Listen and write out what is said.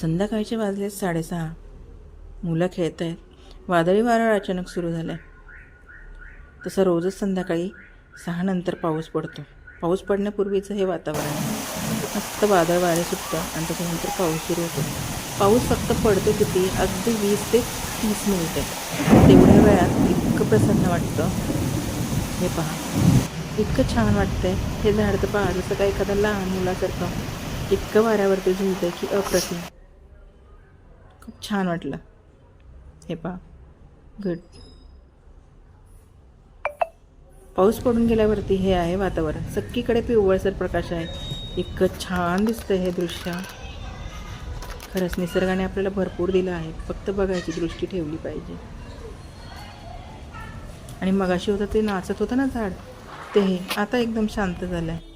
संध्याकाळचे वाजले साडेसहा. मुलं खेळत आहेत. वादळी वारा अचानक सुरू झालं आहे तसं रोजच संध्याकाळी सहा नंतर पाऊस पडतो. पाऊस पडण्यापूर्वीचं हे वातावरण. आहे मस्त वादळ वारे सुटतं आणि त्याच्यानंतर पाऊस सुरू होतो. पाऊस फक्त पडतो किती? अगदी वीस ते तीस मिनिटे. तेवढ्या वेळात इतकं प्रसन्न वाटतं. हे पहा. इतकं छान वाटतंय. हे झाड तर पहा जसं का एखादा लहान मुलासारखं. इतकं वाऱ्यावरती झुलतं की अप्रतिम. खूप छान वाटलं. हे पहा. गुड पाऊस पडून गेल्यावरती हे आहे वातावरण. सगळीकडे पिवळसर प्रकाश आहे. इतकं छान दिसतं हे दृश्य. खरंच निसर्गाने आपल्याला भरपूर दिलं आहे. फक्त बघायची दृष्टी ठेवली पाहिजे. आणि मगाशी होतं ते नाचत होतं ना झाड. ते हे आता एकदम शांत झालं आहे